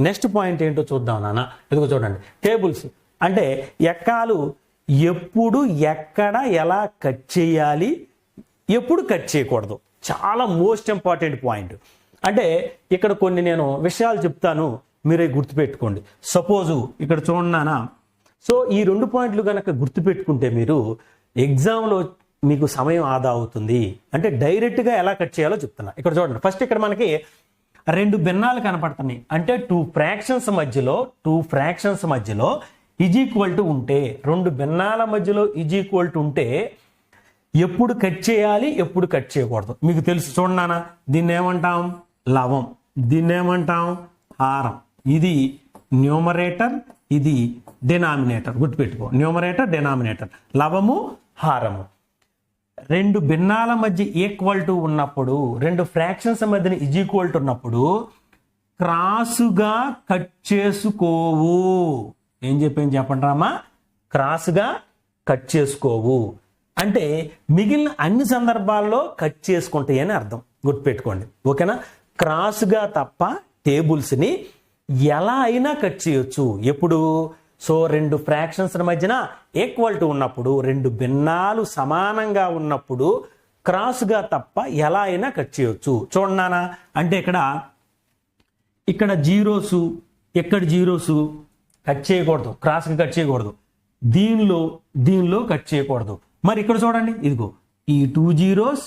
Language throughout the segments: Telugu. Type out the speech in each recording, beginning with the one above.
నెక్స్ట్ పాయింట్ ఏంటో చూద్దాం నాన్న. ఇదిగో చూడండి. టేబుల్స్. అంటే ఎక్కాలు ఎప్పుడు ఎక్కడ ఎలా కట్ చేయాలి? ఎప్పుడు కట్ చేయకూడదు. చాలా మోస్ట్ ఇంపార్టెంట్ పాయింట్. అంటే ఇక్కడ కొన్ని నేను విషయాలు చెప్తాను. మీరే గుర్తుపెట్టుకోండి. సపోజు ఇక్కడ చూడన్నానా సో ఈ రెండు పాయింట్లు కనుక గుర్తుపెట్టుకుంటే మీరు ఎగ్జామ్లో మీకు సమయం ఆదా అవుతుంది. అంటే డైరెక్ట్గా ఎలా కట్ చేయాలో చెప్తున్నా. ఇక్కడ చూడండి. ఫస్ట్ ఇక్కడ మనకి రెండు భిన్నాలు కనపడుతున్నాయి. అంటే టూ ఫ్రాక్షన్స్ మధ్యలో టూ ఫ్రాక్షన్స్ మధ్యలో ఈజ్ ఈక్వల్ టు ఉంటే రెండు భిన్నాల మధ్యలో ఈజ్ ఈక్వల్ టు ఉంటే ఎప్పుడు కట్ చేయాలి ఎప్పుడు కట్ చేయకూడదు. మీకు తెలుసు చూడన్నానా దీన్ని ఏమంటాం? లవం. దీన్ని ఏమంటాం? హారం. ఇది న్యూమరేటర్ ఇది డెనామినేటర్ గుర్తుపెట్టుకో. న్యూమరేటర్ డెనామినేటర్ లవము హారము. రెండు భిన్నాల మధ్య ఈక్వల్ టు ఉన్నప్పుడు రెండు ఫ్రాక్షన్స్ మధ్యన ఇజ్ ఈక్వల్ టు ఉన్నప్పుడు క్రాసుగా కట్ చేసుకోవు. ఏం చెప్పాను చెప్పండి రామా? క్రాసుగా కట్ చేసుకోవు. అంటే మిగిలిన అన్ని సందర్భాల్లో కట్ చేసుకుంటాయి అని అర్థం. గుర్తుపెట్టుకోండి. ఓకేనా? క్రాస్గా తప్ప టేబుల్స్ని ఎలా అయినా కట్ చేయొచ్చు. ఎప్పుడు? సో రెండు ఫ్రాక్షన్స్ మధ్యన ఈక్వల్ టు ఉన్నప్పుడు రెండు భిన్నాలు సమానంగా ఉన్నప్పుడు క్రాస్గా తప్ప ఎలా అయినా కట్ చేయొచ్చు. చూడన్నానా అంటే ఇక్కడ ఇక్కడ జీరోసు ఎక్కడ జీరోసు కట్ చేయకూడదు. క్రాస్కి కట్ చేయకూడదు. దీనిలో దీనిలో కట్ చేయకూడదు. మరి ఇక్కడ చూడండి ఇదిగో ఈ టూ జీరోస్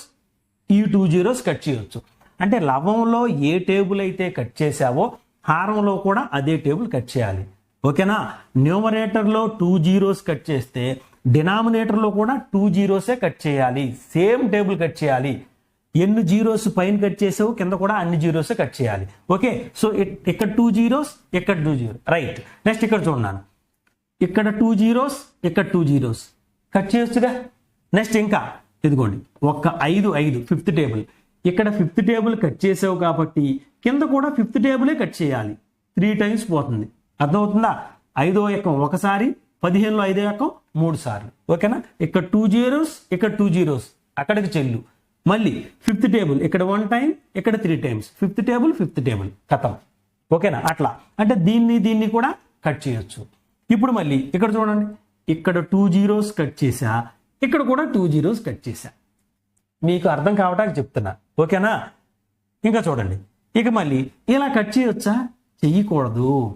ఈ టూ జీరోస్ కట్ చేయొచ్చు. అంటే లవంలో ఏ టేబుల్ అయితే కట్ చేసావో హారంలో కూడా అదే టేబుల్ కట్ చేయాలి. ఓకేనా? న్యూమరేటర్లో టూ జీరోస్ కట్ చేస్తే డినామినేటర్లో కూడా టూ జీరోసే కట్ చేయాలి. సేమ్ టేబుల్ కట్ చేయాలి. ఎన్ని జీరోస్ పైన కట్ చేసావు కింద కూడా అన్ని జీరోస్ కట్ చేయాలి. ఓకే? సో ఇక్కడ టూ జీరోస్ ఇక్కడ టూ జీరో. రైట్. నెక్స్ట్ ఇక్కడ చూడన్నాను ఇక్కడ టూ జీరోస్ ఇక్కడ టూ జీరోస్. కట్ చేయొచ్చుగా? నెక్స్ట్ ఇంకా. ఇదిగోండి. ఒక్క ఐదు ఐదు. Fifth table. ఇక్కడ ఫిఫ్త్ టేబుల్ కట్ చేసావు కాబట్టి కింద కూడా ఫిఫ్త్ టేబులే కట్ చేయాలి. త్రీ టైమ్స్ పోతుంది. అర్థమవుతుందా? ఐదో ఎక్కం ఒకసారి పదిహేనులో ఐదో ఎక్కం మూడు సార్లు. ఓకేనా? ఇక్కడ టూ జీరోస్ ఇక్కడ టూ జీరోస్. అక్కడికి చెల్లు. మళ్ళీ ఫిఫ్త్ టేబుల్ ఇక్కడ వన్ టైం ఇక్కడ three times. Fifth table fifth table. కథం. ఓకేనా? అట్లా. అంటే దీన్ని దీన్ని కూడా కట్ చేయొచ్చు. ఇప్పుడు మళ్ళీ ఇక్కడ చూడండి. ఇక్కడ టూ జీరోస్ కట్ చేసా ఇక్కడ కూడా టూ జీరోస్ కట్ చేశా. మీకు అర్థం కావటానికి చెప్తున్నా. ఓకేనా? ఇంకా చూడండి. ఇక మళ్ళీ ఇలా కట్ చేయొచ్చా? చెయ్యకూడదు.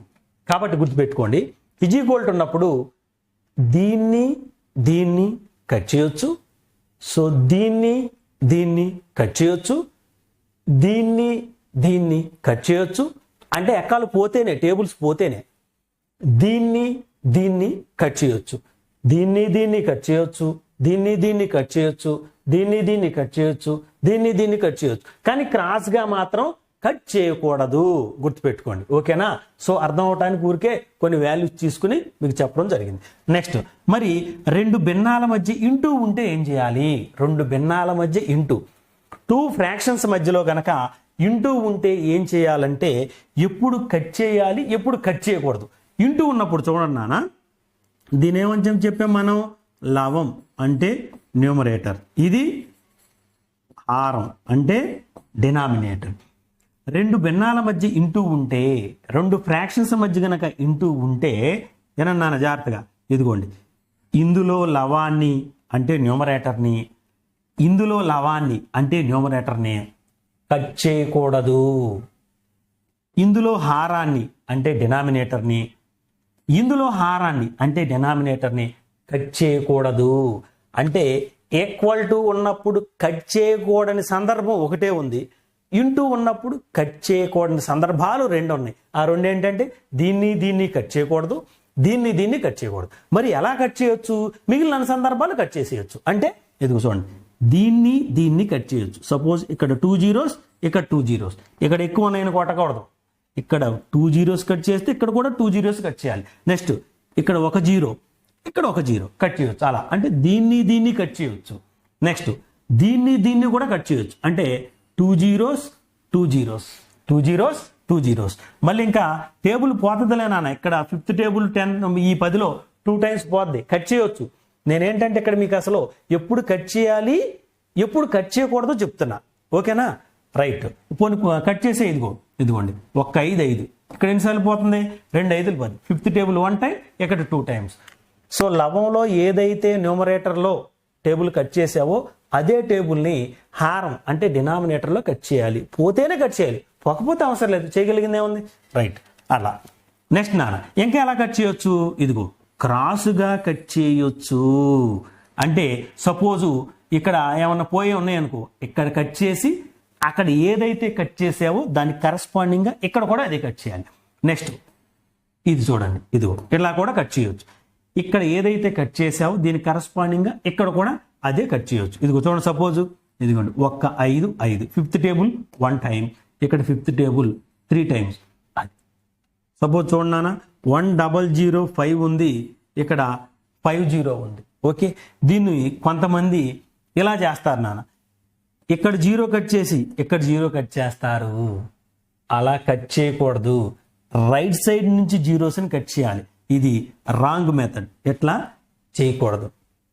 కాబట్టి గుర్తుపెట్టుకోండి. ఈక్వల్ ఉన్నప్పుడు దీన్ని దీన్ని కట్ చేయొచ్చు. సో దీన్ని దీన్ని కట్ చేయొచ్చు. దీన్ని దీన్ని కట్ చేయొచ్చు. అంటే ఎక్కాలు పోతేనే టేబుల్స్ పోతేనే. దీన్ని దీన్ని కట్ చేయొచ్చు. దీన్ని దీన్ని కట్ చేయొచ్చు. దీన్ని దీన్ని కట్ చేయొచ్చు. దీన్ని దీన్ని కట్ చేయొచ్చు. దీన్ని దీన్ని కట్ చేయొచ్చు. కానీ క్రాస్గా మాత్రం కట్ చేయకూడదు. గుర్తుపెట్టుకోండి. ఓకేనా? సో అర్థం అవటానికి ఊరికే కొన్ని వాల్యూస్ తీసుకుని మీకు చెప్పడం జరిగింది. నెక్స్ట్ మరి రెండు భిన్నాల మధ్య ఇంటూ ఉంటే ఏం చేయాలి? రెండు భిన్నాల మధ్య ఇంటూ. టూ ఫ్రాక్షన్స్ మధ్యలో కనుక ఇంటూ ఉంటే ఏం చేయాలంటే ఎప్పుడు కట్ చేయాలి ఎప్పుడు కట్ చేయకూడదు. ఇంటూ ఉన్నప్పుడు చూడండి నాన్న దీని చెప్పాం మనం? లవం అంటే న్యూమరేటర్. ఇది హారం అంటే డినామినేటర్. రెండు భిన్నాల మధ్య ఇంటూ ఉంటే రెండు ఫ్రాక్షన్స్ మధ్య గనక ఇంటూ ఉంటే ఏనన్నాను జాగ్రత్తగా ఇదిగోండి. ఇందులో లవాన్ని అంటే న్యూమరేటర్ని ఇందులో లవాన్ని అంటే న్యూమరేటర్ని కట్ చేయకూడదు. ఇందులో హారాన్ని అంటే డినామినేటర్ని ఇందులో హారాన్ని అంటే డినామినేటర్ని కట్ చేయకూడదు. అంటే ఈక్వల్ టు ఉన్నప్పుడు కట్ చేయకూడని సందర్భం ఒకటే ఉంది. ఇంటూ ఉన్నప్పుడు కట్ చేయకూడని సందర్భాలు రెండు ఉన్నాయి. ఆ రెండు ఏంటంటే దీన్ని దీన్ని కట్ చేయకూడదు దీన్ని దీన్ని కట్ చేయకూడదు. మరి ఎలా కట్ చేయొచ్చు? మిగిలిన సందర్భాలు కట్ చేసేయచ్చు. అంటే ఎదుగు చూడండి. దీన్ని దీన్ని కట్ చేయొచ్చు. సపోజ్ ఇక్కడ టూ జీరోస్ ఇక్కడ టూ జీరోస్. ఇక్కడ ఎక్కువ నేను కొట్టకూడదు. ఇక్కడ టూ జీరోస్ కట్ చేస్తే ఇక్కడ కూడా టూ జీరోస్ కట్ చేయాలి. నెక్స్ట్ ఇక్కడ ఒక జీరో ఇక్కడ ఒక జీరో. కట్ చేయొచ్చు. అలా. అంటే దీన్ని దీన్ని కట్ చేయొచ్చు. నెక్స్ట్ దీన్ని దీన్ని కూడా కట్ చేయొచ్చు. అంటే two zeros two zeros two zeros two zeros. మళ్ళీ ఇంకా టేబుల్ పోతుందిలే నాన్న ఇక్కడ ఫిఫ్త్ టేబుల్ టెన్ ఈ పదిలో టూ టైమ్స్ పోద్ది. కట్ చేయొచ్చు. నేనేంటంటే ఇక్కడ మీకు అసలు ఎప్పుడు కట్ చేయాలి ఎప్పుడు కట్ చేయకూడదో చెప్తున్నా. ఓకేనా? రైట్. పోనీ కట్ చేసే ఇదిగో ఇదిగోండి. ఒక్క ఐదు ఐదు. ఇక్కడ ఎన్నిసార్లు పోతుంది? రెండు ఐదులు పది ఫిఫ్త్ టేబుల్ వన్ టైం ఇక్కడ టూ టైమ్స్. సో లవంలో ఏదైతే న్యూమరేటర్లో టేబుల్ కట్ చేసావో అదే టేబుల్ని హారం అంటే డినామినేటర్లో కట్ చేయాలి. పోతేనే కట్ చేయాలి. పోకపోతే అవసరం లేదు. చేయగలిగిందే ఉంది రైట్. అలా. నెక్స్ట్ నాన్న. ఇంకా ఎలా కట్ చేయొచ్చు? ఇదిగో. క్రాసుగా కట్ చేయొచ్చు. అంటే సపోజు ఇక్కడ ఏమన్నా పోయి ఉన్నాయనుకో. ఇక్కడ కట్ చేసి అక్కడ ఏదైతే కట్ చేసావో దానికి కరస్పాండింగ్గా ఇక్కడ కూడా అదే కట్ చేయాలి. నెక్స్ట్. ఇది చూడండి. ఇదిగో. ఇలా కూడా కట్ చేయొచ్చు. ఇక్కడ ఏదైతే కట్ చేసావో దీనికి కరస్పాండింగ్గా ఇక్కడ కూడా అదే కట్ చేయవచ్చు ఇదిగో చూడండి సపోజ్. ఇదిగోండి ఒక్క ఐదు ఐదు. ఫిఫ్త్ టేబుల్ వన్ టైం ఇక్కడ ఫిఫ్త్ టేబుల్ త్రీ టైమ్స్. అది. సపోజ్ చూడన్నా వన్ డబల్ జీరో ఫైవ్ ఉంది. ఇక్కడ ఫైవ్ జీరో ఉంది. ఓకే? దీన్ని కొంతమంది ఇలా చేస్తారు నాన్న. ఇక్కడ జీరో కట్ చేసి ఇక్కడ జీరో కట్ చేస్తారు. అలా కట్ చేయకూడదు. రైట్ సైడ్ నుంచి జీరోస్ని కట్ చేయాలి. ఇది రాంగ్ మెథడ్. ఎట్లా? చేయకూడదు.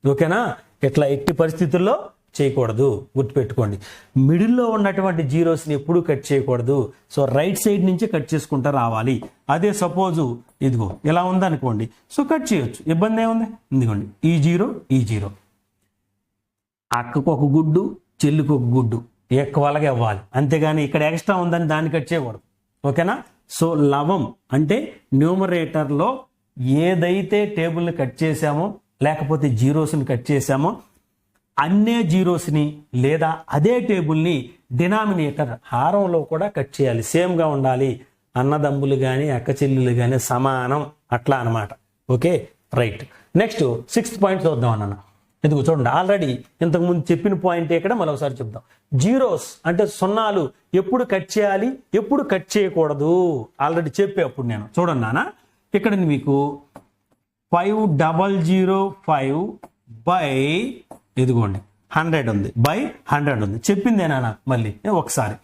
ఓకేనా? ఇట్లా ఎట్టి పరిస్థితుల్లో చేయకూడదు. గుర్తుపెట్టుకోండి. మిడిల్లో ఉన్నటువంటి జీరోస్ని ఎప్పుడూ కట్ చేయకూడదు. సో రైట్ సైడ్ నుంచి కట్ చేసుకుంటూ రావాలి. అదే సపోజు ఇదిగో ఇలా ఉందనుకోండి. సో కట్ చేయొచ్చు. ఇబ్బంది ఏముంది? ఇదిగోండి. ఈ జీరో ఈ జీరో. అక్కకు ఒక గుడ్డు చెల్లికి ఒక గుడ్డు. ఎక్కువలాగా ఇవ్వాలి అంతేగాని ఇక్కడ ఎక్స్ట్రా ఉందని దాన్ని కట్ చేయకూడదు. ఓకేనా? సో లవం అంటే న్యూమరేటర్లో ఏదైతే టేబుల్ని కట్ చేసామో లేకపోతే జీరోస్ని కట్ చేసామో అన్నే జీరోస్ని లేదా అదే టేబుల్ని డినామినేటర్ హారంలో కూడా కట్ చేయాలి. సేమ్గా ఉండాలి. అన్నదమ్ములు కానీ అక్క చెల్లెలు కానీ సమానం. అట్లా అన్నమాట. Okay? Right. Next sixth point చూద్దాం అన్న. ఎందుకు చూడండి ఆల్రెడీ ఇంతకుముందు చెప్పిన పాయింట్ ఇక్కడ మరొకసారి చెప్దాం. జీరోస్ అంటే సున్నాలు ఎప్పుడు కట్ చేయాలి ఎప్పుడు కట్ చేయకూడదు. ఆల్రెడీ చెప్పే అప్పుడు నేను. చూడండి నాన్న ఇక్కడ మీకు five double zero five by ఇదిగోండి హండ్రెడ్ ఉంది. బై హండ్రెడ్ ఉంది. చెప్పిందేనా నాకు మళ్ళీ ఒకసారి.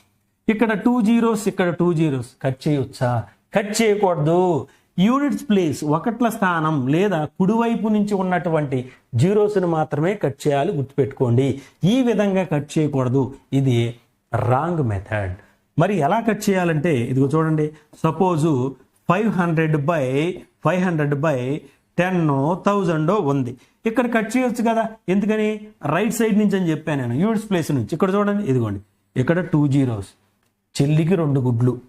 ఇక్కడ టూ జీరోస్ ఇక్కడ టూ జీరోస్ కట్ చేయొచ్చా? కట్ చేయకూడదు. యూనిట్స్ ప్లేస్ ఒకట్ల స్థానం లేదా కుడివైపు నుంచి ఉన్నటువంటి జీరోస్ని మాత్రమే కట్ చేయాలి. గుర్తుపెట్టుకోండి. ఈ విధంగా కట్ చేయకూడదు. ఇది రాంగ్ మెథడ్ మరి ఎలా కట్ చేయాలంటే ఇదిగో చూడండి. Suppose five hundred by five hundred by ten thousand ఉంది. ఇక్కడ కట్ చేయొచ్చు కదా? ఎందుకని? రైట్ సైడ్ నుంచి అని చెప్పాను నేను. యూనిట్స్ ప్లేస్ నుంచి. ఇక్కడ చూడండి ఇదిగోండి. ఇక్కడ టూ జీరోస్. చెల్లికి రెండు గుడ్లు.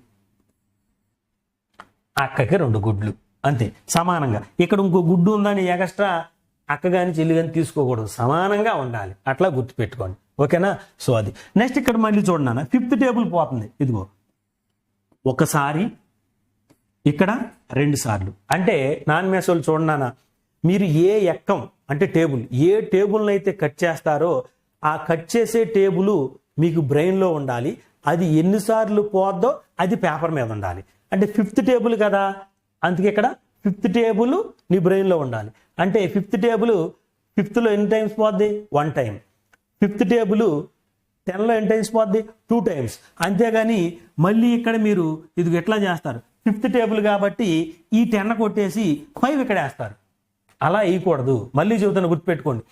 అక్కకి రెండు గుడ్లు. అంతే సమానంగా. ఇక్కడ ఇంకో గుడ్డు ఉందని ఎగస్ట్రా? అక్క కానీ చెల్లి కానీ తీసుకోకూడదు. సమానంగా ఉండాలి. అట్లా గుర్తుపెట్టుకోండి ఓకేనా? సో అది. నెక్స్ట్ ఇక్కడ మళ్ళీ చూడండి ఫిఫ్త్ టేబుల్ పోతుంది. ఇదిగో. ఒకసారి ఇక్కడ రెండు సార్లు. అంటే నాన్ మేసోలు చూడన్నానా మీరు ఏ ఎక్కం అంటే టేబుల్ ఏ టేబుల్ని అయితే కట్ చేస్తారో ఆ కట్ చేసే టేబుల్ మీకు బ్రెయిన్లో ఉండాలి. అది ఎన్నిసార్లు పోద్దో అది పేపర్ మీద ఉండాలి. అంటే ఫిఫ్త్ టేబుల్ కదా అందుకే ఇక్కడ ఫిఫ్త్ టేబుల్ నీ బ్రెయిన్లో ఉండాలి. అంటే ఫిఫ్త్ టేబుల్ ఫిఫ్త్లో ఎన్ని టైమ్స్ పోద్ది? వన్ టైం ఫిఫ్త్ టేబుల్ టెన్లో ఎన్ని టైమ్స్ పోద్ది? Two times. అంతేగాని మళ్ళీ ఇక్కడ మీరు ఇది ఎట్లా చేస్తారు? ఫిఫ్త్ టేబుల్ కాబట్టి ఈ టెన్ కొట్టేసి ఫైవ్ ఇక్కడ వేస్తారు. అలా వేయకూడదు. మళ్ళీ చెబుతాను గుర్తుపెట్టుకోండి.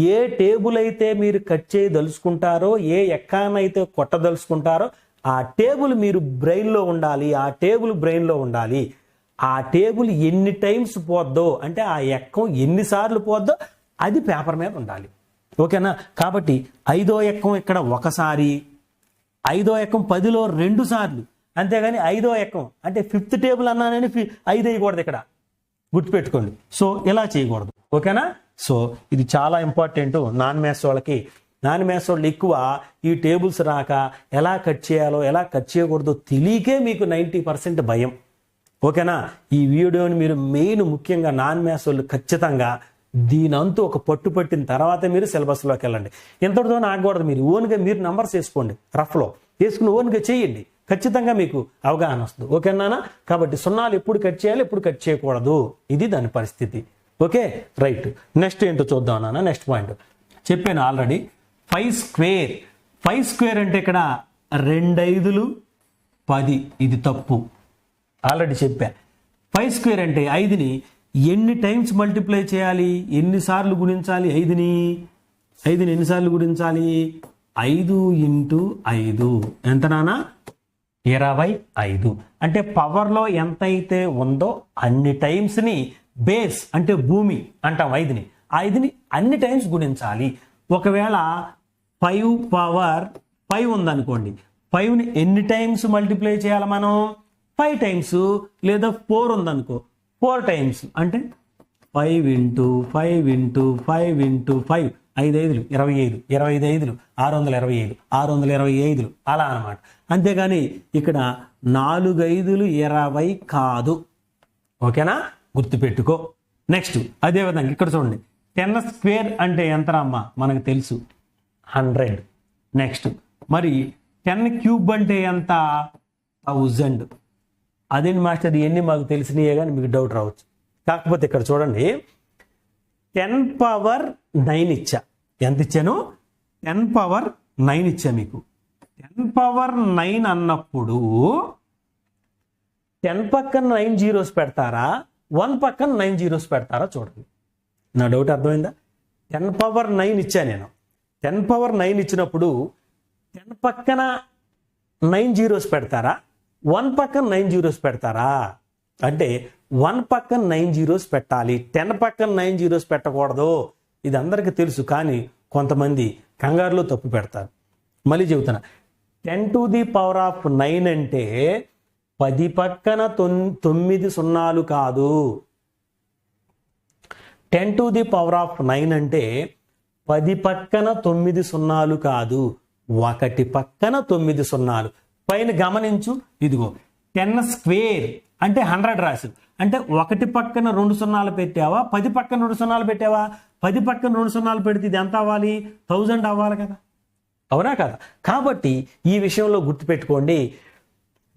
ఏ టేబుల్ అయితే మీరు కట్ చేయదలుచుకుంటారో ఏ ఎక్కానైతే కొట్టదలుచుకుంటారో ఆ టేబుల్ మీరు బ్రెయిన్లో ఉండాలి. ఆ టేబుల్ బ్రెయిన్లో ఉండాలి. ఆ టేబుల్ ఎన్ని టైమ్స్ పోద్దో అంటే ఆ ఎక్కం ఎన్నిసార్లు పోద్దో అది పేపర్ మీద ఉండాలి. ఓకేనా? కాబట్టి ఐదో ఎక్కం ఇక్కడ ఒకసారి ఐదో ఎక్కం పదిలో రెండు సార్లు. అంతేగాని ఐదో ఎక్కం అంటే ఫిఫ్త్ టేబుల్ అన్నానని ఫి- ఐదు వేయకూడదు ఇక్కడ. గుర్తుపెట్టుకోండి. సో ఇలా చేయకూడదు. ఓకేనా? సో ఇది చాలా ఇంపార్టెంట్. నాన్ మ్యాథ్స్ వాళ్ళకి. నాన్ మ్యాథ్స్ వాళ్ళు ఎక్కువ ఈ టేబుల్స్ రాక ఎలా కట్ చేయాలో ఎలా కట్ చేయకూడదో తెలియకే మీకు నైంటీ పర్సెంట్ భయం. ఓకేనా? ఈ వీడియోని మీరు మెయిన్ ముఖ్యంగా నాన్ మ్యాథ్స్ వాళ్ళు ఖచ్చితంగా దీనంతా ఒక పట్టు పట్టిన తర్వాత మీరు సిలబస్లోకి వెళ్ళండి. ఇంతటితో ఆగకూడదు మీరు. ఓన్గా మీరు నంబర్స్ వేసుకోండి. రఫ్లో. వేసుకుని ఓన్గా చేయండి. ఖచ్చితంగా మీకు అవగాహన వస్తుంది. ఓకేనా కాబట్టి సున్నాలు ఎప్పుడు కట్ చేయాలి ఎప్పుడు కట్ చేయకూడదు. ఇది దాని పరిస్థితి. ఓకే? రైట్. నెక్స్ట్ ఏంటో చూద్దాం నాన్న. Next point. చెప్పాను already. Five square. Five square అంటే ఇక్కడ రెండైదులు పది. ఇది తప్పు. ఆల్రెడీ చెప్పా. ఫైవ్ స్క్వేర్ అంటే ఐదుని ఎన్ని టైమ్స్ మల్టిప్లై చేయాలి? ఎన్నిసార్లు గుణించాలి ఐదుని? ఐదుని ఎన్నిసార్లు గుణించాలి? ఐదు ఇంటూ ఐదు. ఎంత నానా ఇరవై ఐదు. అంటే పవర్లో ఎంతైతే ఉందో అన్ని టైమ్స్ని బేస్ అంటే భూమి అంటాం ఐదుని. ఐదుని అన్ని టైమ్స్ గుణించాలి. ఒకవేళ ఫైవ్ పవర్ ఫైవ్ ఉందనుకోండి ఫైవ్ని ఎన్ని టైమ్స్ మల్టిప్లై చేయాలి మనం? ఫైవ్ టైమ్స్ లేదా ఫోర్ ఉందనుకో ఫోర్ టైమ్స్ అంటే five into five into five into five. ఐదు ఐదులు ఇరవై ఐదు ఇరవై ఐదు ఐదులు ఆరు వందల ఇరవై ఐదు ఆరు వందల ఇరవై ఐదులు అలా అనమాట అంతేగాని ఇక్కడ నాలుగు ఐదులు ఇరవై కాదు. ఓకేనా? గుర్తుపెట్టుకో. నెక్స్ట్ అదేవిధంగా ఇక్కడ చూడండి. టెన్ స్క్వేర్ అంటే ఎంత అమ్మ మనకు తెలుసు. హండ్రెడ్. నెక్స్ట్ మరి టెన్ క్యూబ్ అంటే ఎంత? థౌజండ్. అదేంటి మాస్టర్ ఎన్ని మాకు తెలిసినాయే కానీ మీకు డౌట్ రావచ్చు. కాకపోతే ఇక్కడ చూడండి. టెన్ పవర్ నైన్ ఇచ్చా. ఎంత ఇచ్చాను? టెన్ పవర్ నైన్ ఇచ్చా మీకు. టెన్ పవర్ నైన్ అన్నప్పుడు టెన్ పక్కన నైన్ జీరోస్ పెడతారా? వన్ పక్కన నైన్ జీరోస్ పెడతారా చూడండి. నా డౌట్ అర్థమైందా? టెన్ పవర్ నైన్ ఇచ్చా నేను. టెన్ పవర్ నైన్ ఇచ్చినప్పుడు టెన్ పక్కన నైన్ జీరోస్ పెడతారా? వన్ పక్కన నైన్ జీరోస్ పెడతారా? అంటే వన్ పక్కన నైన్ జీరోస్ పెట్టాలి. టెన్ పక్కన నైన్ జీరోస్ పెట్టకూడదు. ఇది అందరికీ తెలుసు కానీ కొంతమంది కంగారులో తప్పు పెడతారు. మళ్ళీ చెబుతున్నా. Ten to the power of nine అంటే పది పక్కన తొమ్మిది సున్నాలు కాదు. Ten to the power of nine అంటే పది పక్కన తొమ్మిది సున్నాలు కాదు. ఒకటి పక్కన తొమ్మిది సున్నాలు. పైన గమనించు ఇదిగో టెన్ స్క్వేర్ అంటే హండ్రెడ్ రాసు. అంటే ఒకటి పక్కన రెండు సున్నాలు పెట్టావా? పది పక్కన రెండు సున్నాలు పెట్టావా? పది పక్కన రెండు సున్నాలు పెడితే ఇది ఎంత అవ్వాలి? థౌజండ్ అవ్వాలి కదా. అవునా కదా? కాబట్టి ఈ విషయంలో గుర్తుపెట్టుకోండి.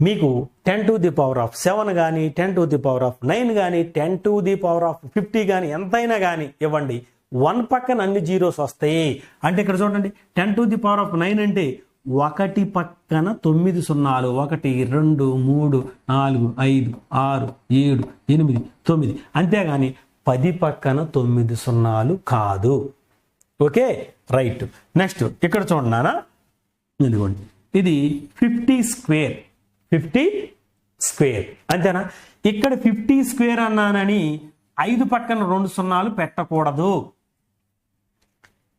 మీకు ten to the power of seven కానీ ten to the power of nine కానీ ten to the power of fifty కానీ ఎంతైనా కానీ ఇవ్వండి. వన్ పక్కన అన్ని జీరోస్ వస్తాయి. అంటే ఇక్కడ చూడండి. Ten to the power of nine అంటే ఒకటి పక్కన తొమ్మిది సున్నాలు ఒకటి రెండు మూడు నాలుగు ఐదు ఆరు ఏడు ఎనిమిది తొమ్మిది. అంతేగాని పది పక్కన తొమ్మిది సున్నాలు కాదు. ఓకే? రైట్. నెక్స్ట్ ఇక్కడ చూడన్నానా ఇదిగోండి. ఇది ఫిఫ్టీ స్క్వేర్. Fifty square. అంతేనా? ఇక్కడ ఫిఫ్టీ స్క్వేర్ అన్నానని ఐదు పక్కన రెండు సున్నాలు పెట్టకూడదు.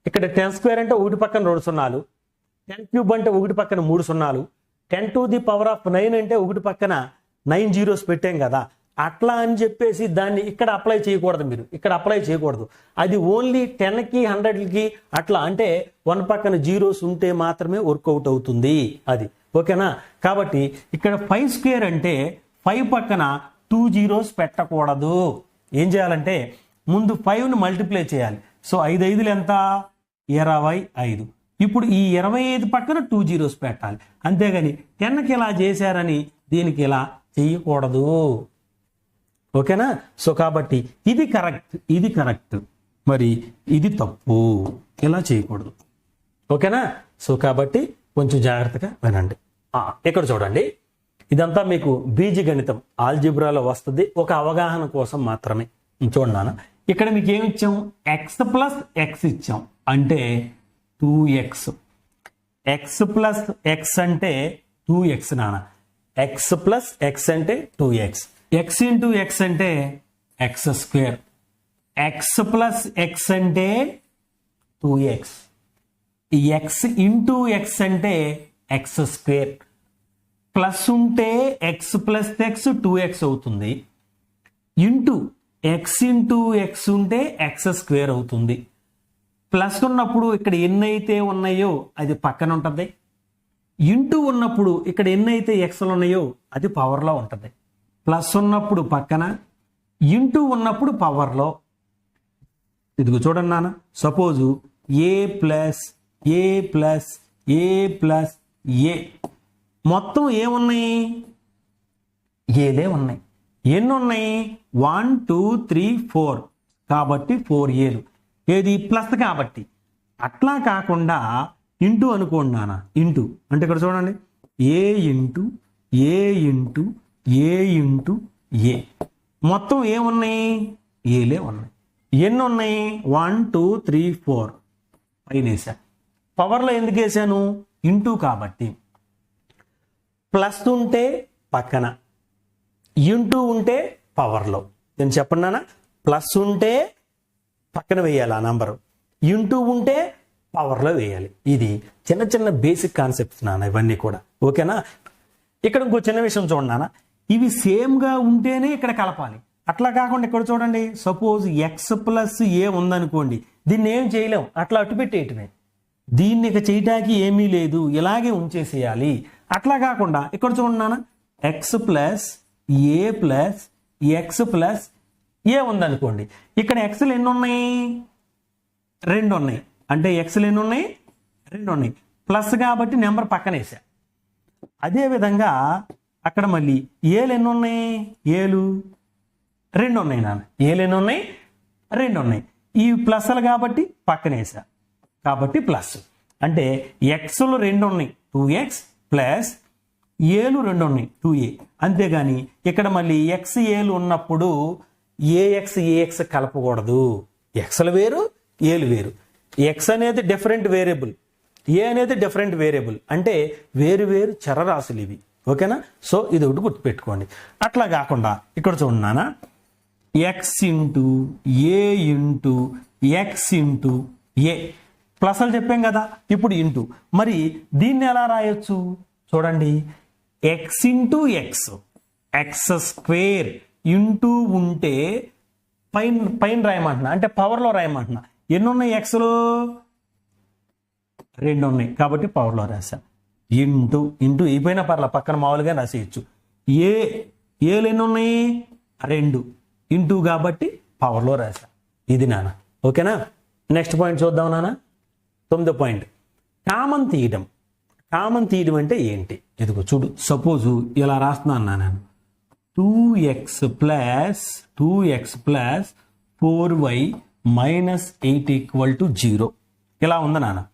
ఇక్కడ టెన్ స్క్వేర్ అంటే ఒకటి పక్కన రెండు సున్నాలు టెన్ క్యూబ్ అంటే ఒకటి పక్కన మూడు సున్నాలు. Ten to the power of nine అంటే ఒకటి పక్కన నైన్ జీరోస్ పెట్టాం కదా. అట్లా అని చెప్పేసి దాన్ని ఇక్కడ అప్లై చేయకూడదు మీరు. ఇక్కడ అప్లై చేయకూడదు. అది ఓన్లీ టెన్కి హండ్రెడ్కి అట్లా అంటే వన్ పక్కన జీరోస్ ఉంటే మాత్రమే వర్కౌట్ అవుతుంది అది. ఓకేనా? కాబట్టి ఇక్కడ ఫైవ్ స్క్వేర్ అంటే ఫైవ్ పక్కన టూ జీరోస్ పెట్టకూడదు. ఏం చేయాలంటే ముందు ఫైవ్ని మల్టిప్లై చేయాలి. సో ఐదు ఐదులు ఎంత? ఇరవై ఐదు. ఇప్పుడు ఈ ఇరవై ఐదు పక్కన టూ జీరోస్ పెట్టాలి. అంతేగాని టెన్కి ఇలా చేశారని దీనికి ఇలా చేయకూడదు. ఓకేనా? సో కాబట్టి ఇది కరెక్ట్ ఇది కరెక్ట్ మరి ఇది తప్పు. ఇలా చేయకూడదు. ఓకేనా? సో కాబట్టి కొంచెం జాగ్రత్తగా వినండి. ఇక్కడ చూడండి. ఇదంతా మీకు బీజగణితం ఆల్జిబ్రాలో వస్తుంది. ఒక అవగాహన కోసం మాత్రమే. చూడండి ఇక్కడ మీకు ఏమి ఇచ్చాం ఎక్స్ ప్లస్ ఎక్స్ ఇచ్చాం. అంటే two x. X plus x అంటే టూ ఎక్స్ నాన్న. ఎక్స్ ప్లస్ ఎక్స్ అంటే two x. X into x అంటే x square. X plus x అంటే two x. X into x అంటే ఎక్స్ స్క్వేర్. ప్లస్ ఉంటే x plus x two x అవుతుంది. ఇంటూ ఎక్స్ ఇంటూ ఎక్స్ ఉంటే ఎక్స్ స్క్వేర్ అవుతుంది. ప్లస్ ఉన్నప్పుడు ఇక్కడ ఎన్ని అయితే ఉన్నాయో అది పక్కన ఉంటుంది. ఇంటూ ఉన్నప్పుడు ఇక్కడ ఎన్ని అయితే ఎక్స్లు ఉన్నాయో అది పవర్లో ఉంటుంది. ప్లస్ ఉన్నప్పుడు పక్కన ఇంటూ ఉన్నప్పుడు పవర్లో ఇదిగో చూడండి నాన్న suppose a plus a plus a plus a. మొత్తం ఏమున్నాయి? ఏలే ఉన్నాయి. ఎన్ని ఉన్నాయి? One two three four. కాబట్టి ఫోర్ ఏలు. ఏది? ప్లస్ కాబట్టి. అట్లా కాకుండా ఇంటూ అనుకోండి నాన్న ఇంటూ. అంటే ఇక్కడ చూడండి. A into a into a into a. మొత్తం ఏమున్నాయి? ఏలే ఉన్నాయి. ఎన్ని ఉన్నాయి? One two three four. పైన వేసా పవర్లో ఎందుకు వేసాను ఇంటూ కాబట్టి. ప్లస్ ఉంటే పక్కన. ఇంటూ ఉంటే పవర్లో. నేను చెప్పన్నానా ప్లస్ ఉంటే పక్కన వేయాలి ఆ నంబరు ఇంటూ ఉంటే పవర్లో వేయాలి. ఇది చిన్న చిన్న బేసిక్ కాన్సెప్ట్స్ నాన్న ఇవన్నీ కూడా. ఓకేనా? ఇక్కడ ఇంకో చిన్న విషయం చూడండి ఇవి సేమ్గా ఉంటేనే ఇక్కడ కలపాలి. అట్లా కాకుండా ఇక్కడ చూడండి. సపోజ్ ఎక్స్ ప్లస్ ఏ ఉందనుకోండి. దీన్ని ఏం చేయలేం. అట్లా అటు పెట్టేయటమే. దీన్ని ఇక చేయటానికి ఏమీ లేదు. ఇలాగే ఉంచేసేయాలి. అట్లా కాకుండా ఇక్కడ చూడండి నాన్న. X plus a plus x plus a ఉందనుకోండి. ఇక్కడ ఎక్స్లు ఎన్ని ఉన్నాయి రెండు ఉన్నాయి అంటే ఎక్స్లు ఎన్ని ఉన్నాయి రెండు ఉన్నాయి ప్లస్ కాబట్టి నెంబర్ పక్కన వేసా. అదేవిధంగా అక్కడ మళ్ళీ ఏలు ఎన్ని ఉన్నాయి ఏలు రెండు ఉన్నాయి నాన్న. ఏలు ఎన్ని ఉన్నాయి రెండు ఉన్నాయి ఈ ప్లస్లు కాబట్టి పక్కన వేసా. కాబట్టి ప్లస్. అంటే ఎక్స్లు రెండు ఉన్నాయి టూ ఎక్స్ ప్లస్ ఏలు రెండు ఉన్నాయి టూ ఏ. అంతేగాని ఇక్కడ మళ్ళీ ఎక్స్ ఏలు ఉన్నప్పుడు ఏఎక్స్ ఏఎక్స్ కలపకూడదు. ఎక్స్లు వేరు ఏలు వేరు. ఎక్స్ అనేది డిఫరెంట్ వేరియబుల్ ఏ అనేది డిఫరెంట్ వేరియబుల్ అంటే వేరు వేరు చరరాశులు ఇవి. ఓకేనా? సో ఇది ఒకటి గుర్తుపెట్టుకోండి. అట్లా కాకుండా ఇక్కడ చూడన్నానా x into a into x into a plus చెప్పాం కదా ఇప్పుడు ఇంటూ. మరి దీన్ని ఎలా రాయొచ్చు? చూడండి. X into x x square into ఉంటే పైన పైన రాయమంటున్నా. అంటే పవర్లో రాయమంటున్నా. ఎన్ని ఉన్నాయి ఎక్స్లో? రెండు ఉన్నాయి కాబట్టి పవర్లో రాశాను ఇంటూ ఇంటూ అయిపోయినా పర్ల పక్కన మామూలుగా రాసేయచ్చు. ఏ ఏలు ఎన్ని ఉన్నాయి రెండు. ఇంటూ కాబట్టి పవర్లో రాశాను ఇది నాన్న. ఓకేనా? నెక్స్ట్ పాయింట్ చూద్దాం నాన్న. తొమ్మిదో పాయింట్. కామన్ తీయడం. కామన్ తీయడం అంటే ఏంటి? ఇదిగో చూడు. సపోజు ఇలా రాస్తున్నాను నేను two x plus two x plus four y minus eight equal to zero ఇలా ఉంది నాన్న?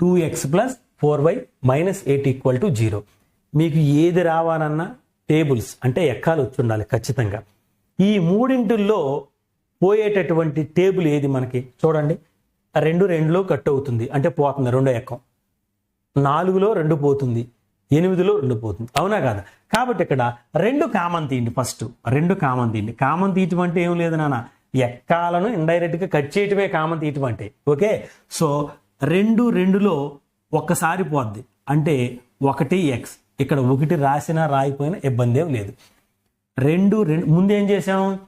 Two x plus four y minus eight equal to zero మీకు ఏది రావాలన్నా టేబుల్స్ అంటే ఎక్కాలు వచ్చి ఉండాలి ఖచ్చితంగా. ఈ మూడింటిల్లో పోయేటటువంటి టేబుల్ ఏది మనకి? చూడండి. రెండు రెండులో కట్ అవుతుంది. అంటే పోతుంది రెండో ఎక్కం. నాలుగులో రెండు పోతుంది. ఎనిమిదిలో రెండు పోతుంది. అవునా కాదా? కాబట్టి ఇక్కడ రెండు కామన్ తీయండి ఫస్ట్ రెండు కామన్ తీయండి. కామన్ తీయటం అంటే ఏం లేదు నాన్న. ఎక్కాలను ఇండైరెక్ట్గా కట్ చేయటమే కామన్ తీయటం అంటే. ఓకే? సో రెండు రెండులో ఒక్కసారి పోద్ది. అంటే ఒకటి ఎక్స్ ఇక్కడ ఒకటి రాసినా రాయిపోయినా ఇబ్బంది ఏం లేదు. రెండు రెండు ముందు ఏం చేసాం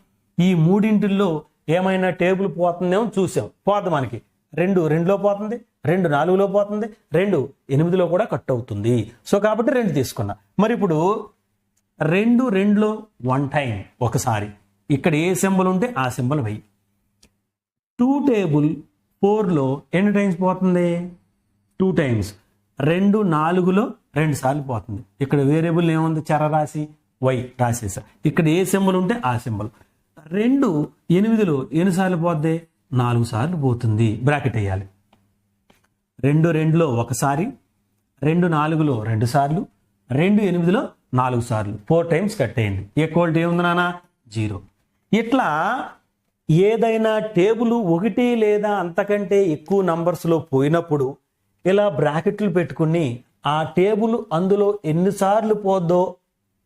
ఈ మూడింటిల్లో ఏమైనా టేబుల్ పోతుందేమో చూసాం పోద్ది మనకి. రెండు రెండులో పోతుంది. రెండు నాలుగులో పోతుంది రెండు ఎనిమిదిలో కూడా కట్ అవుతుంది. సో కాబట్టి రెండు తీసుకున్నా. మరి ఇప్పుడు రెండు రెండులో వన్ టైం ఒకసారి. ఇక్కడ ఏ సింబల్ ఉంటే ఆ సింబల్ వెయ్యి టూ టేబుల్ ఫోర్లో ఎన్ని టైమ్స్ పోతుంది? టూ టైమ్స్ రెండు నాలుగులో రెండు సార్లు పోతుంది. ఇక్కడ వేరియబుల్ ఏముంది? చరరాశి వై రాసేసా ఇక్కడ ఏ సింబల్ ఉంటే ఆ సింబల్. రెండు ఎనిమిదిలో ఎన్నిసార్లు పోద్ది? నాలుగు సార్లు పోతుంది. బ్రాకెట్ వేయాలి. రెండు రెండులో ఒకసారి రెండు నాలుగులో రెండు సార్లు రెండు ఎనిమిదిలో నాలుగు సార్లు. ఫోర్ టైమ్స్ కట్టేయండి ఈక్వాలిటీ ఏముంది నాన్న? జీరో ఇట్లా ఏదైనా టేబుల్ ఒకటి లేదా అంతకంటే ఎక్కువ నంబర్స్లో పోయినప్పుడు ఇలా బ్రాకెట్లు పెట్టుకుని ఆ టేబుల్ అందులో ఎన్నిసార్లు పోద్దో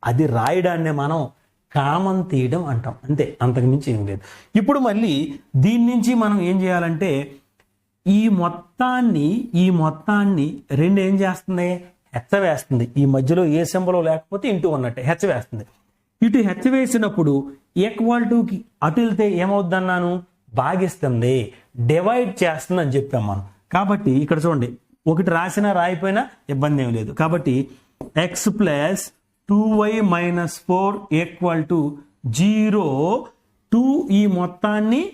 అది రాయడాన్ని మనం కామన్ తీయడం అంటాం. అంతే. అంతకుమించి ఏం లేదు. ఇప్పుడు మళ్ళీ దీని నుంచి మనం ఏం చేయాలంటే ఈ మొత్తాన్ని ఈ మొత్తాన్ని రెండు ఏం చేస్తుంది హెచ్చవేస్తుంది ఈ మధ్యలో ఏ సింబలో లేకపోతే ఇంటూ ఉన్నట్టే హెచ్చవేస్తుంది ఇటు హెచ్చవేసినప్పుడు ఈక్వల్ టుకి అటు వెళ్తే ఏమవుద్దన్నాను? భాగిస్తుంది డివైడ్ చేస్తుంది అని చెప్పాం మనం. కాబట్టి ఇక్కడ చూడండి ఒకటి రాసినా రాయిపోయినా ఇబ్బంది ఏం లేదు. కాబట్టి x plus two y minus four equal to zero two ఈ మొత్తాన్ని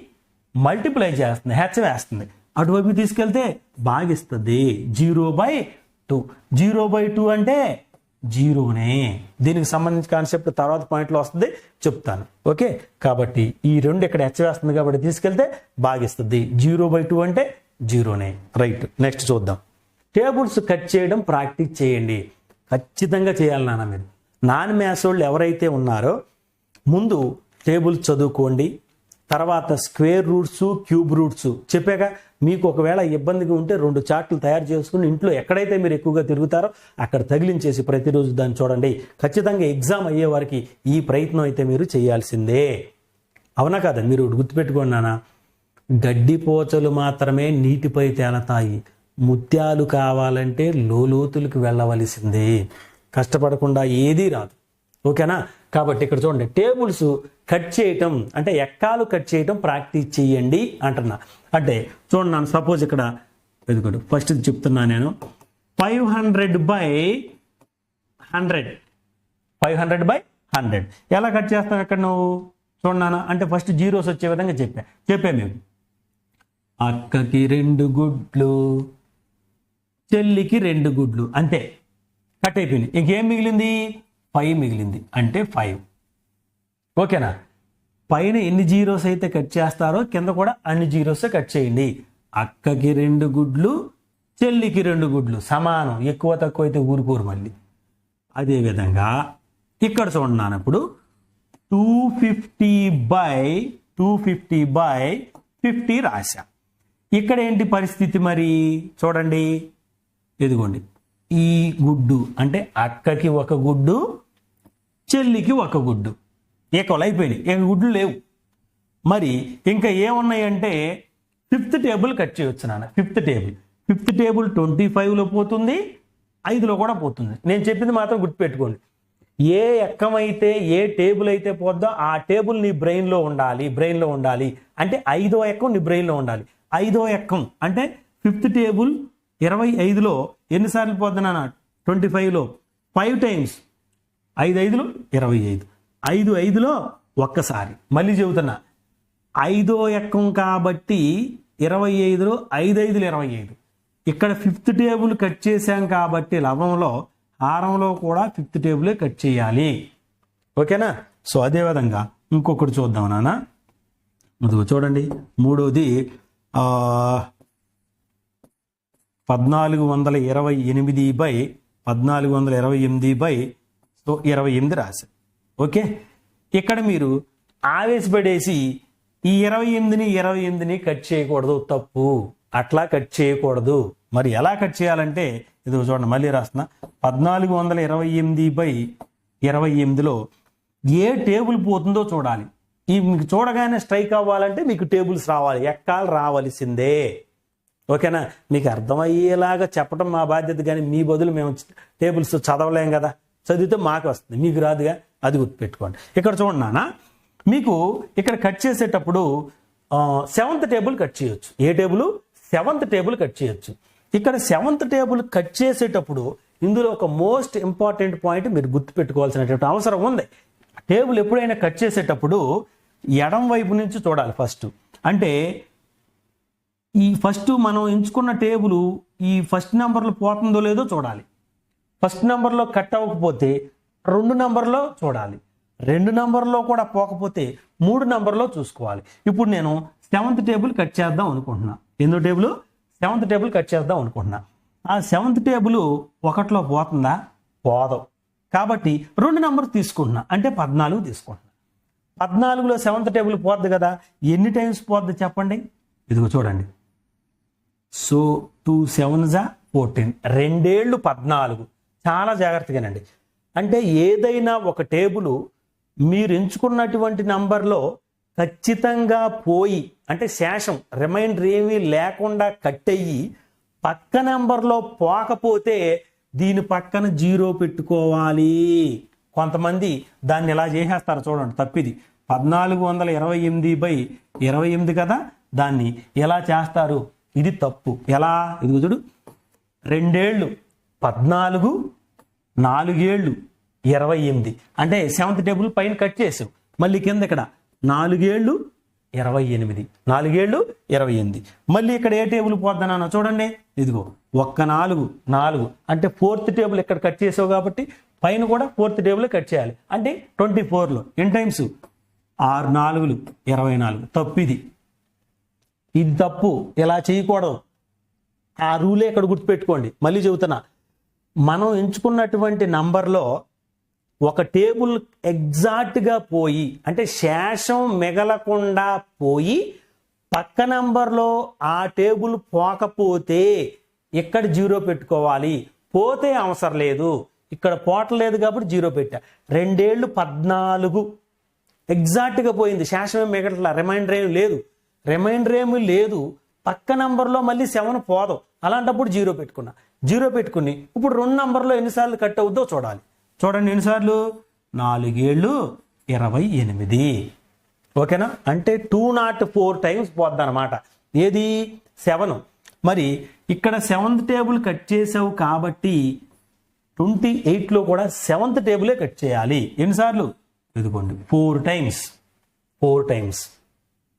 మల్టిప్లై చేస్తుంది హెచ్చ వేస్తుంది. అటువైపు తీసుకెళ్తే భాగిస్తుంది zero by two. Zero by two అంటే జీరోనే. దీనికి సంబంధించిన కాన్సెప్ట్ తర్వాత పాయింట్లో వస్తుంది. చెప్తాను. ఓకే? కాబట్టి ఈ రెండు ఇక్కడ హెచ్ వేస్తుంది కాబట్టి తీసుకెళ్తే భాగిస్తుంది జీరో బై టూ అంటే జీరోనే. రైట్. నెక్స్ట్ చూద్దాం. టేబుల్స్ కట్ చేయడం ప్రాక్టీస్ చేయండి. ఖచ్చితంగా చేయాలి నాన్న మీరు. నాన్ మ్యాథ్స్ వాళ్ళు ఎవరైతే ఉన్నారో ముందు టేబుల్స్ చదువుకోండి. తర్వాత స్క్వేర్ రూట్స్ క్యూబ్ రూట్స్. చెప్పాక మీకు ఒకవేళ ఇబ్బందిగా ఉంటే రెండు చార్ట్లు తయారు చేసుకుని ఇంట్లో ఎక్కడైతే మీరు ఎక్కువగా తిరుగుతారో అక్కడ తగిలించేసి ప్రతిరోజు దాన్ని చూడండి. ఖచ్చితంగా ఎగ్జామ్ అయ్యే వారికి ఈ ప్రయత్నం అయితే మీరు చేయాల్సిందే. అవునా కాదా? మీరు ఒకటి గుర్తుపెట్టుకోండి నాన్న. గడ్డి పోచలు మాత్రమే నీటిపై తేలతాయి. ముత్యాలు కావాలంటే లోతులకు వెళ్ళవలసిందే. కష్టపడకుండా ఏదీ రాదు. ఓకేనా? కాబట్టి ఇక్కడ చూడండి టేబుల్స్ కట్ చేయటం అంటే ఎక్కాలు కట్ చేయటం ప్రాక్టీస్ చేయండి అంటున్నా. అంటే చూడండి సపోజ్ ఇక్కడ ఎదుగుడు ఫస్ట్ చెప్తున్నా నేను. Five hundred by hundred five hundred by hundred ఎలా కట్ చేస్తావు ఇక్కడ నువ్వు? చూడన్నానా అంటే ఫస్ట్ జీరోస్ వచ్చే విధంగా చెప్పా. చెప్పా మేము. అక్కకి రెండు గుడ్లు చెల్లికి రెండు గుడ్లు అంతే. కట్ అయిపోయింది. ఇంకేం మిగిలింది? ఫైవ్ మిగిలింది అంటే ఫైవ్ ఓకేనా? పైన ఎన్ని జీరోస్ అయితే కట్ చేస్తారో కింద కూడా అన్ని జీరోస్ కట్ చేయండి. అక్కకి రెండు గుడ్లు చెల్లికి రెండు గుడ్లు. సమానం. ఎక్కువ తక్కువ అయితే ఊరుకోరు మళ్ళీ. అదేవిధంగా ఇక్కడ చూడండి ఇప్పుడు. Two fifty by two fifty by fifty రాశా. ఇక్కడ ఏంటి పరిస్థితి మరి? చూడండి. ఇదిగోండి. ఈ గుడ్డు అంటే అక్కకి ఒక గుడ్డు చెల్లికి ఒక గుడ్డు. ఏకలు అయిపోయినాయి ఇక గుడ్లు లేవు. మరి ఇంకా ఏమున్నాయంటే ఫిఫ్త్ టేబుల్ కట్ చేయొచ్చు నాన్న. Fifth table. Fifth table twenty ఫైవ్లో పోతుంది ఐదులో కూడా పోతుంది. నేను చెప్పింది మాత్రం గుర్తుపెట్టుకోండి. ఏ ఎక్కమైతే ఏ టేబుల్ అయితే పోద్దో ఆ టేబుల్ నీ బ్రెయిన్లో ఉండాలి బ్రెయిన్లో ఉండాలి. అంటే ఐదో ఎక్కం నీ బ్రెయిన్లో ఉండాలి. ఐదో ఎక్కం అంటే ఫిఫ్త్ టేబుల్ ఇరవై ఐదులో ఎన్నిసార్లు పోద్దునా ట్వంటీ ఫైవ్లో. Five times. ఐదు ఐదులు ఇరవై ఐదు. ఐదు ఐదులో ఒక్కసారి. మళ్ళీ చెబుతున్నా. ఐదో ఎక్కం కాబట్టి ఇరవై ఐదులో ఐదు ఐదులు ఇరవై ఐదు. ఇక్కడ ఫిఫ్త్ టేబుల్ కట్ చేశాం కాబట్టి లవంలో హారంలో కూడా ఫిఫ్త్ టేబులే కట్ చేయాలి. ఓకేనా? సో అదేవిధంగా ఇంకొకటి చూద్దాం నాన్న. ఇదిగో చూడండి. మూడోది పద్నాలుగు వందల ఇరవై ఎనిమిది బై పద్నాలుగు వందల ఇరవై ఎనిమిది బై సో ఇరవై ఎనిమిది రాశారు. ఓకే? ఇక్కడ మీరు ఆవేశపడేసి ఈ ఇరవై ఎనిమిదిని ఇరవై ఎనిమిదిని కట్ చేయకూడదు తప్పు. అట్లా కట్ చేయకూడదు. మరి ఎలా కట్ చేయాలంటే ఇది చూడండి మళ్ళీ రాస్తున్నా. పద్నాలుగు వందల ఇరవై ఎనిమిది బై ఇరవై ఎనిమిదిలో ఏ టేబుల్ పోతుందో చూడాలి. ఈ మీకు చూడగానే స్ట్రైక్ అవ్వాలంటే మీకు టేబుల్స్ రావాలి. ఎక్కాలు రావాల్సిందే. ఓకేనా? మీకు అర్థమయ్యేలాగా చెప్పడం మా బాధ్యత కానీ మీ బదులు మేము టేబుల్స్ చదవలేం కదా. చదివితే మాకు వస్తుంది మీకు రాదుగా? అది గుర్తుపెట్టుకోండి. ఇక్కడ చూడండి నాన్న మీకు ఇక్కడ కట్ చేసేటప్పుడు సెవెంత్ టేబుల్ కట్ చేయొచ్చు. ఏ టేబుల్? సెవెంత్ టేబుల్ కట్ చేయొచ్చు. ఇక్కడ సెవెంత్ టేబుల్ కట్ చేసేటప్పుడు ఇందులో ఒక మోస్ట్ ఇంపార్టెంట్ పాయింట్ మీరు గుర్తుపెట్టుకోవాల్సినటువంటి అవసరం ఉంది. టేబుల్ ఎప్పుడైనా కట్ చేసేటప్పుడు ఎడం వైపు నుంచి చూడాలి ఫస్ట్ అంటే ఈ ఫస్ట్ మనం ఎంచుకున్న టేబుల్ ఈ ఫస్ట్ నెంబర్లో పోతుందో లేదో చూడాలి. ఫస్ట్ నెంబర్లో కట్ అవ్వకపోతే రెండు నెంబర్లో చూడాలి. రెండు నెంబర్లో కూడా పోకపోతే మూడు నెంబర్లో చూసుకోవాలి. ఇప్పుడు నేను సెవెంత్ టేబుల్ కట్ చేద్దాం అనుకుంటున్నా. ఎన్నో టేబుల్? సెవెంత్ టేబుల్ కట్ చేద్దాం అనుకుంటున్నా. ఆ సెవెంత్ టేబుల్ ఒకటిలో పోతుందా? పోదు. కాబట్టి రెండు నెంబర్ తీసుకుంటున్నా. అంటే పద్నాలుగు తీసుకుంటున్నా. పద్నాలుగులో సెవెంత్ టేబుల్ పోద్ది కదా. ఎన్ని టైమ్స్ పోద్ది చెప్పండి? ఇదిగో చూడండి. సో టూ సెవెన్ జా ఫోర్టీన్. రెండేళ్ళు పద్నాలుగు. చాలా జాగ్రత్తగానండి. అంటే ఏదైనా ఒక టేబుల్ మీరు ఎంచుకున్నటువంటి నంబర్లో ఖచ్చితంగా పోయి అంటే శేషం రిమైండర్ ఏమీ లేకుండా కట్ అయ్యి పక్క నెంబర్లో పోకపోతే దీని పక్కన జీరో పెట్టుకోవాలి. కొంతమంది దాన్ని ఇలా చేసేస్తారు చూడండి తప్పిది. పద్నాలుగు వందల ఇరవై ఎనిమిది బై ఇరవై ఎనిమిది కదా దాన్ని ఎలా చేస్తారు? ఇది తప్పు. ఎలా? ఇది చూడు. రెండేళ్ళు పద్నాలుగు నాలుగేళ్ళు ఇరవై ఎనిమిది. అంటే సెవెంత్ టేబుల్ పైన కట్ చేసావు. మళ్ళీ కింద ఇక్కడ నాలుగేళ్ళు ఇరవై ఎనిమిది. నాలుగేళ్ళు ఇరవై ఎనిమిది. మళ్ళీ ఇక్కడ ఏ టేబుల్ పోద్దనా చూడండి. ఇదిగో ఒక్క నాలుగు నాలుగు. అంటే ఫోర్త్ టేబుల్ ఇక్కడ కట్ చేసావు కాబట్టి పైన కూడా ఫోర్త్ టేబుల్ కట్ చేయాలి. అంటే ట్వంటీ ఫోర్లో. ఎన్ టైమ్స్? ఆరు నాలుగులు ఇరవై నాలుగు. తప్పు ఇది. ఇది తప్పు. ఇలా చేయకూడదు. ఆ రూలే ఇక్కడ గుర్తుపెట్టుకోండి. మళ్ళీ చెబుతున్నా. మనం ఎంచుకున్నటువంటి నంబర్లో ఒక టేబుల్ ఎగ్జాక్ట్గా పోయి అంటే శేషం మిగలకుండా పోయి పక్క నంబర్లో ఆ టేబుల్ పోకపోతే ఇక్కడ జీరో పెట్టుకోవాలి. పోతే అవసరం లేదు. ఇక్కడ పోవట్లేదు కాబట్టి జీరో పెట్టా. రెండేళ్ళు పద్నాలుగు ఎగ్జాక్ట్గా పోయింది. శాసనం మిగట్ల రిమైండర్ ఏమి లేదు. రిమైండర్ ఏమి లేదు. పక్క నంబర్లో మళ్ళీ సెవెన్ పోదాం. అలాంటప్పుడు జీరో పెట్టుకున్నా. జీరో పెట్టుకుని. ఇప్పుడు రెండు నంబర్లో ఎన్నిసార్లు కట్ అవుద్దో చూడాలి. చూడండి ఎన్నిసార్లు? నాలుగేళ్ళు ఇరవై ఎనిమిది. ఓకేనా? అంటే టూ నాట్ ఫోర్ టైమ్స్ పోద్ది అనమాట ఏది? సెవెన్. మరి ఇక్కడ సెవెంత్ టేబుల్ కట్ చేసావు కాబట్టి ట్వంటీ ఎయిట్లో కూడా సెవెంత్ టేబులే కట్ చేయాలి. ఎన్నిసార్లు? ఇదిగోండి ఫోర్ టైమ్స్. Four times.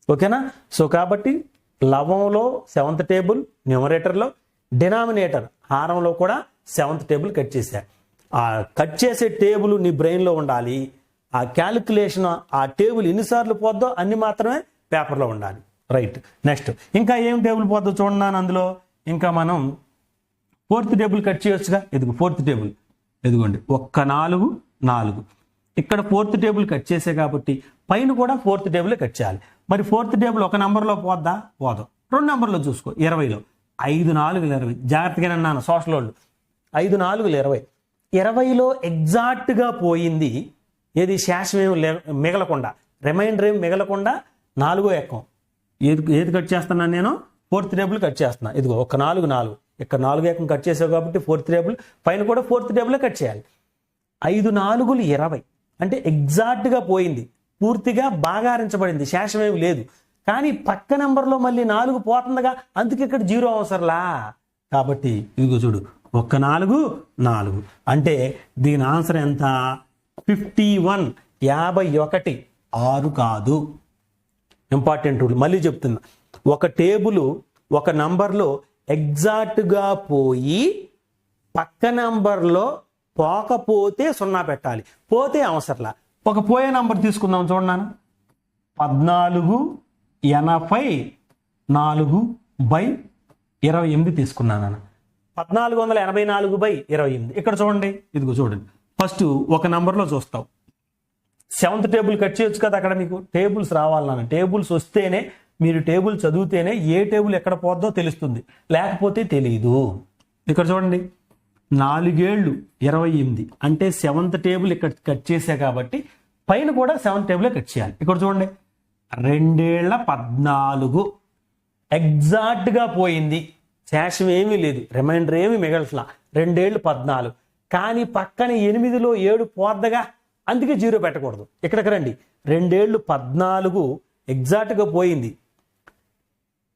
ఓకేనా? సో కాబట్టి లవంలో సెవెంత్ టేబుల్ న్యూమరేటర్లో డినామినేటర్ హారంలో కూడా సెవెంత్ టేబుల్ కట్ చేశారు ఆ కట్ చేసే టేబుల్ నీ బ్రెయిన్లో ఉండాలి. ఆ క్యాలిక్యులేషన్ ఆ టేబుల్ ఎన్నిసార్లు పోద్దో అన్ని మాత్రమే పేపర్లో ఉండాలి. రైట్. నెక్స్ట్. ఇంకా ఏం టేబుల్ పోద్దో చూడన్నాను అందులో. ఇంకా మనం ఫోర్త్ టేబుల్ కట్ చేయొచ్చుగా. ఎదుగు ఫోర్త్ టేబుల్. ఎదుగుండి ఒక్క నాలుగు నాలుగు. ఇక్కడ ఫోర్త్ టేబుల్ కట్ చేసే కాబట్టి పైన కూడా ఫోర్త్ టేబుల్ కట్ చేయాలి. మరి ఫోర్త్ టేబుల్ ఒక నెంబర్లో పోద్దా? పోదు. రెండు నంబర్లో చూసుకో. ఇరవైలో. ఐదు నాలుగులు ఇరవై. జాగ్రత్తగా అన్నాను సోషల్ వాళ్ళు. ఐదు నాలుగులు ఇరవై. ఇరవైలో ఎగ్జాక్ట్గా పోయింది ఏది? శాశ్వం లే- మిగలకుండా. రిమైండర్ ఏమి మిగలకుండా నాలుగో ఎక్కం ఏది ఏది కట్ చేస్తున్నాను నేను? ఫోర్త్ టేబుల్ కట్ చేస్తున్నా. ఇదిగో ఒక నాలుగు నాలుగు. ఇక్కడ నాలుగు ఏకం కట్ చేసావు కాబట్టి ఫోర్త్ టేబుల్ పైన కూడా ఫోర్త్ టేబుల్ కట్ చేయాలి. ఐదు నాలుగులు ఇరవై. అంటే ఎగ్జాక్ట్గా పోయింది. పూర్తిగా బాగారించబడింది శేషమేమి లేదు. కానీ పక్క నెంబర్లో మళ్ళీ నాలుగు పోతుందిగా అందుకే ఇక్కడ జీరో అవసరంలా? కాబట్టి ఇదిగో చూడు ఒక్క నాలుగు నాలుగు. అంటే దీని ఆన్సర్ ఎంత? ఫిఫ్టీ వన్ యాభై ఒకటి. ఆరు కాదు. Important rule. మళ్ళీ చెప్తున్నా. ఒక టేబుల్ ఒక నంబర్లో ఎగ్జాక్ట్గా పోయి పక్క నంబర్లో పోకపోతే సున్నా పెట్టాలి. పోతే అవసరంలా. ఒక పోయే నంబర్ తీసుకుందాం చూడన్నాను పద్నాలుగు ఎనభై నాలుగు బై ఇరవై ఎనిమిది తీసుకున్నాను అన్న పద్నాలుగు వందల ఎనభై నాలుగు బై ఇరవై ఎనిమిది. ఇక్కడ చూడండి. ఇదిగో చూడండి. ఫస్ట్ ఒక నెంబర్లో చూస్తావు సెవెంత్ టేబుల్ కట్ చేయొచ్చు కదా అక్కడ మీకు? టేబుల్స్ రావాలన్న టేబుల్స్ వస్తేనే మీరు టేబుల్ చదివితేనే ఏ టేబుల్ ఎక్కడ పోద్దో తెలుస్తుంది. లేకపోతే తెలియదు ఇక్కడ చూడండి. నాలుగేళ్ళు ఇరవై ఎనిమిది. అంటే సెవెంత్ టేబుల్ ఇక్కడ కట్ చేసా కాబట్టి పైన కూడా సెవెంత్ టేబులే కట్ చేయాలి. ఇక్కడ చూడండి. రెండేళ్ళ పద్నాలుగు. ఎగ్జాక్ట్గా పోయింది. శేషం ఏమీ లేదు. రిమైండర్ ఏమీ మిగలట్లా రెండేళ్ళు పద్నాలుగు. కానీ పక్కన ఎనిమిదిలో ఏడు పోద్దగా అందుకే జీరో పెట్టకూడదు. ఇక్కడికి రండి. రెండేళ్ళు పద్నాలుగు ఎగ్జాక్ట్గా పోయింది.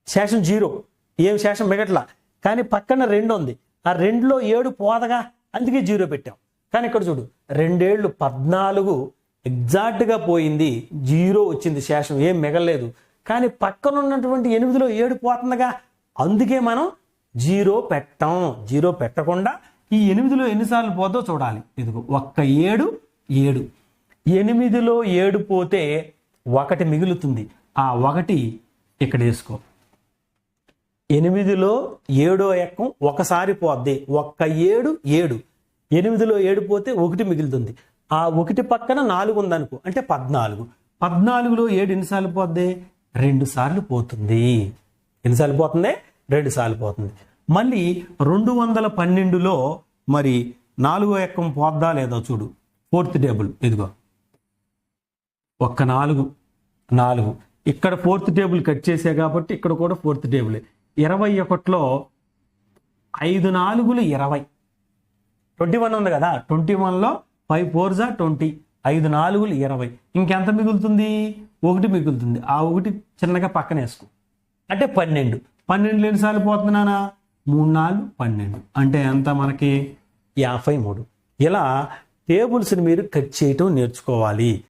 శేషం జీరో. ఏం శేషం మిగట్లా? కానీ పక్కన రెండు ఉంది. ఆ రెండులో ఏడు పోదగా అందుకే జీరో పెట్టాం. కానీ ఇక్కడ చూడు రెండేళ్ళు పద్నాలుగు ఎగ్జాక్ట్గా పోయింది. జీరో వచ్చింది శేషం. ఏం మిగలలేదు. కానీ పక్కన ఉన్నటువంటి ఎనిమిదిలో ఏడు పోతుందిగా. అందుకే మనం జీరో పెట్టాం. జీరో పెట్టకుండా ఈ ఎనిమిదిలో ఎన్నిసార్లు పోతో చూడాలి. ఇదిగో ఒక్క ఏడు ఏడు. ఎనిమిదిలో ఏడు పోతే ఒకటి మిగులుతుంది. ఆ ఒకటి ఇక్కడ వేసుకో. ఎనిమిదిలో ఏడో ఎక్కం. ఒకసారి పోద్ది. ఒక్క ఏడు ఏడు. ఎనిమిదిలో ఏడు పోతే ఒకటి మిగులుతుంది. ఆ ఒకటి పక్కన నాలుగు ఉందనుకో అంటే పద్నాలుగు. పద్నాలుగులో ఏడు ఎన్నిసార్లు పోద్ది? రెండు సార్లు పోతుంది. ఎన్నిసార్లు పోతుంది? రెండు సార్లు పోతుంది. మళ్ళీ రెండు వందల పన్నెండులో మరి నాలుగో ఎక్కం పోద్దా లేదో చూడు. ఫోర్త్ టేబుల్ ఇదిగో. ఒక్క నాలుగు నాలుగు. ఇక్కడ ఫోర్త్ టేబుల్ కట్ చేసే కాబట్టి ఇక్కడ కూడా ఫోర్త్ టేబుల్. ఇరవై ఒకటిలో ఐదు నాలుగులు ఇరవై. ట్వంటీ వన్ ఉంది కదా? ట్వంటీ వన్లో ఫైవ్ ఫోర్ జా ట్వంటీ ఐదు నాలుగులు ఇరవై. ఇంకెంత మిగులుతుంది? ఒకటి మిగులుతుంది. ఆ ఒకటి చిన్నగా పక్కన వేసుకో. అంటే పన్నెండు. పన్నెండు ఎన్నిసార్లు పోతున్నానా మూడు నాలుగు పన్నెండు. అంటే ఎంత మనకి? యాభై మూడు. ఇలా టేబుల్స్ని మీరు కట్ చేయటం నేర్చుకోవాలి.